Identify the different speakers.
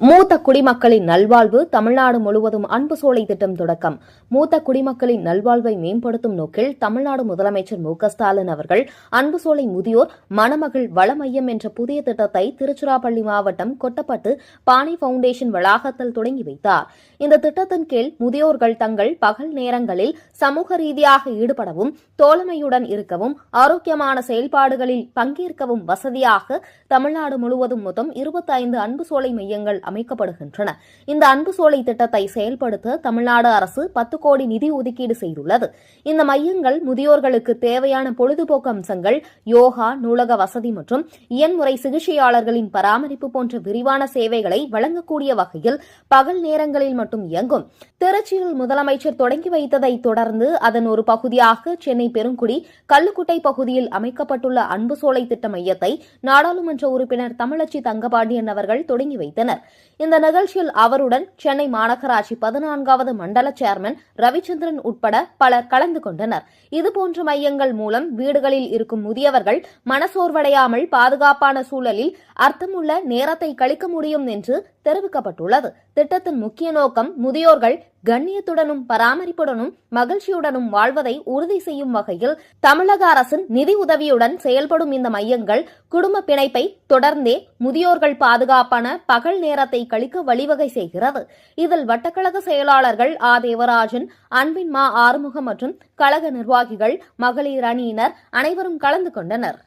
Speaker 1: மூத்த குடிமக்களின் நல்வாழ்வு தமிழ்நாடு முழுவதும் அன்பு சோலை திட்டம் தொடக்கம். மூத்த குடிமக்களின் நல்வாழ்வை மேம்படுத்தும் நோக்கில் தமிழ்நாடு முதலமைச்சர் மு ஸ்டாலின் அவர்கள் அன்பு சோலை முதியோர் மணமகள் வள மையம் என்ற புதிய திட்டத்தை திருச்சிராப்பள்ளி மாவட்டம் கொட்டப்பட்டு பாணி பவுண்டேஷன் வளாகத்தில் தொடங்கி வைத்தார். இந்த திட்டத்தின் கீழ் முதியோர்கள் தங்கள் பகல் நேரங்களில் சமூக ரீதியாக ஈடுபடவும் தோழமையுடன் இருக்கவும் ஆரோக்கியமான செயல்பாடுகளில் பங்கேற்கவும் வசதியாக தமிழ்நாடு முழுவதும் மொத்தம் இருபத்தைந்து அன்பு சோலை மையங்கள் அமைக்கப்படுகின்றன. இந்த அன்பு சோலை திட்டத்தை செயல்படுத்த தமிழ்நாடு அரசு பத்து கோடி நிதி ஒதுக்கீடு செய்துள்ளது. இந்த மையங்கள் முதியோர்களுக்கு தேவையான பொழுதுபோக்கு அம்சங்கள் யோகா நூலக வசதி மற்றும் இயன்முறை சிகிச்சையாளர்களின் பராமரிப்பு போன்ற விரிவான சேவைகளை வழங்கக்கூடிய வகையில் பகல் நேரங்களில் மட்டும் இயங்கும். திருச்சியில் முதலமைச்சர் தொடங்கி வைத்ததை தொடர்ந்து அதன் ஒரு பகுதியாக சென்னை பெருங்குடி கல்லுக்குட்டை பகுதியில் அமைக்கப்பட்டுள்ள அன்பு சோலை திட்ட மையத்தை நாடாளுமன்ற உறுப்பினர் தமிழச்சி தங்கபாண்டியன் அவர்கள் தொடங்கி வைத்தனர். இந்த நிகழ்ச்சியில் அவருடன் சென்னை மாநகராட்சி பதினான்காவது மண்டல சேர்மன் ரவிச்சந்திரன் உட்பட பலர் கலந்து கொண்டனர். இதுபோன்ற மையங்கள் மூலம் வீடுகளில் இருக்கும் முதியவர்கள் மனசோர்வடையாமல் பாதுகாப்பான சூழலில் அர்த்தமுள்ள நேரத்தை கழிக்க முடியும் என்று தெரிவிக்கப்பட்டுள்ளது. திட்டத்தின் முக்கிய நோக்கம் முதியோர்கள் கண்ணியத்துடனும் பராமரிப்புடனும் மகிழ்ச்சியுடனும் வாழ்வதை உறுதி செய்யும் வகையில் தமிழக அரசின் நிதி உதவியுடன் செயல்படும் இந்த மையங்கள் குடும்ப பிணைப்பை தொடர்ந்தே முதியோர்கள் பாதுகாப்பான பகல் நேரத்தை கழிக்க வழிவகை செய்கிறது. இதில் வட்டக்கழக செயலாளர்கள் ஆ. தேவராஜன் அன்பின் மா. ஆறுமுகம் மற்றும் கழக நிர்வாகிகள் மகளிர் அணியினர் அனைவரும் கலந்து கொண்டனர்.